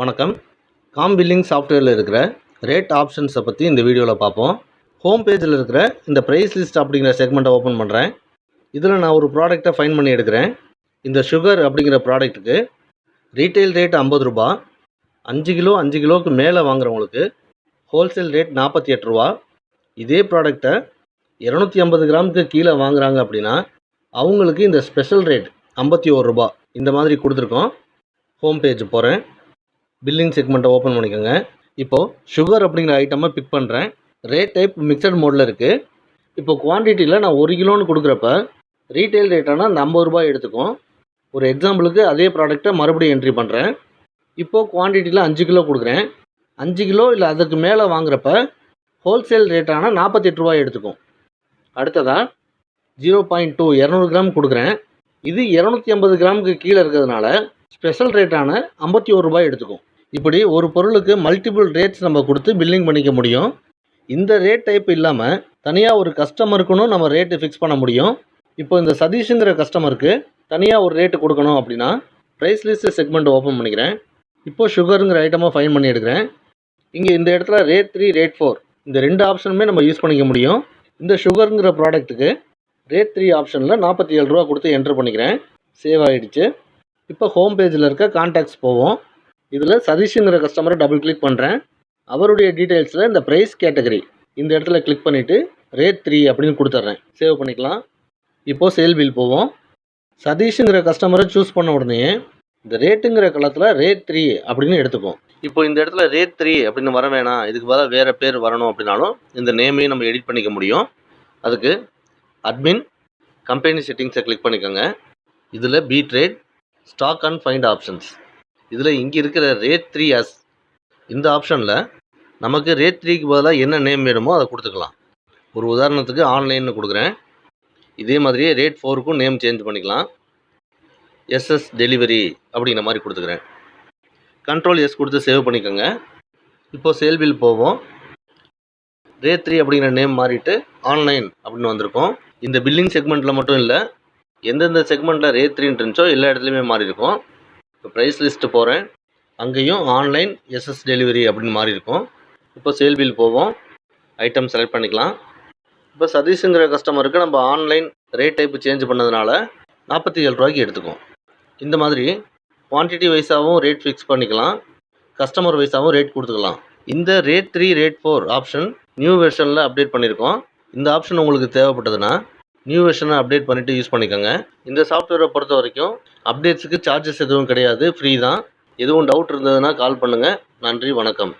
வணக்கம். Com billing சாஃப்ட்வேரில் இருக்கிற ரேட் ஆப்ஷன்ஸை பற்றி இந்த வீடியோவில் பார்ப்போம். ஹோம் பேஜில் இருக்கிற இந்த ப்ரைஸ் லிஸ்ட் அப்படிங்கிற செக்மெண்ட்டை ஓப்பன் பண்ணுறேன் இதில் நான் ஒரு ப்ராடக்ட்டை ஃபைன் பண்ணி எடுக்கிறேன். இந்த சுகர் அப்படிங்கிற ப்ராடக்ட்டுக்கு ரீட்டைல் ரேட் ஐம்பது ரூபா அஞ்சு கிலோ அஞ்சு கிலோவுக்கு மேலே வாங்குறவங்களுக்கு ஹோல்சேல் ரேட் நாற்பத்தி எட்டு ரூபா. இதே ப்ராடக்ட்டை இரநூத்தி ஐம்பது கிராமுக்கு கீழே வாங்குறாங்க அப்படின்னா அவங்களுக்கு இந்த ஸ்பெஷல் ரேட் ஐம்பத்தி ஒரு ரூபா. இந்த மாதிரி கொடுத்துருக்கோம். ஹோம் பேஜ் போகிறேன் பில்லிங் செக்மெண்ட்டை ஓப்பன் பண்ணிக்கோங்க. இப்போது சுகர் அப்படிங்கிற ஐட்டமாக பிக் பண்ணுறேன் ரேட் டைப் மிக்சட் மோடில் இருக்குது இப்போ குவான்டிட்டியில் நான் ஒரு கிலோன்னு கொடுக்குறப்ப ரீட்டைல் ரேட்டானா அந்த ஐம்பது ரூபாய் எடுத்துக்கும் ஒரு எக்ஸாம்பிளுக்கு அதே ப்ராடக்ட்டை மறுபடியும் என்ட்ரி பண்ணுறேன் இப்போது குவான்டிட்டியில் அஞ்சு கிலோ கொடுக்குறேன். அஞ்சு கிலோ இல்லை அதுக்கு மேலே வாங்குறப்ப ஹோல்சேல் ரேட்டான நாற்பத்தெட்டு ரூபாய் எடுத்துக்கும் அடுத்ததாக ஜீரோ பாயிண்ட் டூ இரநூறு கிராம் கொடுக்குறேன். இது இரநூத்தி ஐம்பது கிராமுக்கு கீழே இருக்கிறதுனால ஸ்பெஷல் ரேட்டான ஐம்பத்தி ஒரு ரூபாய் எடுத்துக்கும் இப்படி ஒரு பொருளுக்கு மல்டிபிள் ரேட்ஸ் நம்ம கொடுத்து பில்லிங் பண்ணிக்க முடியும். இந்த ரேட் டைப் இல்லாமல் தனியாக ஒரு கஸ்டமருக்குன்னு நம்ம ரேட்டு ஃபிக்ஸ் பண்ண முடியும். இப்போ இந்த சதீஷுங்கிற கஸ்டமருக்கு தனியாக ஒரு ரேட்டு கொடுக்கணும் அப்படின்னா ப்ரைஸ் லிஸ்ட் செக்மெண்ட் ஓப்பன் பண்ணிக்கிறேன். இப்போ சுகருங்கிற ஐட்டமாக ஃபைன் பண்ணி எடுக்கிறேன். இங்கே இந்த இடத்துல ரேட் த்ரீ ரேட் ஃபோர் இந்த ரெண்டு ஆப்ஷனுமே நம்ம யூஸ் பண்ணிக்க முடியும். இந்த சுகருங்கிற ப்ராடக்ட்டுக்கு ரேட் த்ரீ ஆப்ஷனில் நாற்பத்தி ஏழு ரூபா கொடுத்து என்ட்ரு பண்ணிக்கிறேன். சேவ் ஆகிடுச்சு இப்போ ஹோம் பேஜில் இருக்க கான்டாக்ட்ஸ் போவோம். இதில் சதீஷுங்கிற கஸ்டமரை டபுள் கிளிக் பண்ணுறேன் அவருடைய டீட்டெயில்ஸில் இந்த ப்ரைஸ் கேட்டகரி இந்த இடத்துல கிளிக் பண்ணிவிட்டு ரேட் த்ரீ அப்படின்னு கொடுத்துட்றேன். சேவ் பண்ணிக்கலாம். இப்போது சேல் பில் போவோம். சதீஷுங்கிற கஸ்டமரை சூஸ் பண்ண உடனே இந்த ரேட்டுங்கிற களத்தில் ரேட் த்ரீ அப்படின்னு எடுத்துப்போம் இப்போ இந்த இடத்துல ரேட் த்ரீ அப்படின்னு வர வேணாம். இதுக்கு பதிலாக வேறு பேர் வரணும் அப்படின்னாலும் இந்த நேமையும் நம்ம எடிட் பண்ணிக்க முடியும். அதுக்கு அட்மின் கம்பெனி செட்டிங்ஸை கிளிக் பண்ணிக்கோங்க. இதில் B trade stock and find options இதில் இங்கே இருக்கிற ரேட் த்ரீ அஸ் இந்த ஆப்ஷனில் நமக்கு ரேட் த்ரீக்கு பதிலாக என்ன நேம் வேணுமோ அதை கொடுத்துக்கலாம். ஒரு உதாரணத்துக்கு ஆன்லைன்னு கொடுக்குறேன். இதே மாதிரியே ரேட் ஃபோருக்கும் நேம் சேஞ்ச் பண்ணிக்கலாம். எஸ்எஸ் டெலிவரி அப்படிங்கிற மாதிரி கொடுத்துக்கிறேன். கண்ட்ரோல் எஸ் கொடுத்து சேவ் பண்ணிக்கோங்க. இப்போது சேல் பில் போவோம். ரே த்ரீ அப்படிங்கிற நேம் மாறிட்டு ஆன்லைன் அப்படின்னு வந்திருக்கோம். இந்த பில்லிங் செக்மெண்ட்டில் மட்டும் இல்லை எந்தெந்த செக்மெண்ட்டில் ரேட் த்ரீன்னு இருந்துச்சோ எல்லா இடத்துலையுமே மாறி இருக்கும் இப்போ ப்ரைஸ் லிஸ்ட்டு போகிறேன் அங்கேயும் ஆன்லைன் எஸ்எஸ் டெலிவரி அப்படின்னு மாறி இருக்கும் இப்போ சேல் பில் போவோம். ஐட்டம் செலக்ட் பண்ணிக்கலாம். இப்போ சதீஷுங்கிற கஸ்டமருக்கு நம்ம ஆன்லைன் ரேட் டைப்பு சேஞ்ச் பண்ணதுனால நாற்பத்தி ஏழு ரூபாய்க்கு எடுத்துக்கும் இந்த மாதிரி குவான்டிட்டி வைஸாகவும் ரேட் ஃபிக்ஸ் பண்ணிக்கலாம். கஸ்டமர் வைஸாகவும் ரேட் கொடுத்துக்கலாம். இந்த rate three rate four option new வெர்ஷனில் update பண்ணியிருக்கோம். இந்த ஆப்ஷன் உங்களுக்கு தேவைப்பட்டதுன்னா நியூ வெர்ஷனை அப்டேட் பண்ணிவிட்டு யூஸ் பண்ணிக்கோங்க. இந்த சாஃப்ட்வேரை பொறுத்த வரைக்கும் அப்டேட்ஸுக்கு சார்ஜஸ் எதுவும் கிடையாது. ஃப்ரீ தான். எதுவும் டவுட் இருந்ததுன்னா கால் பண்ணுங்கள் நன்றி வணக்கம்.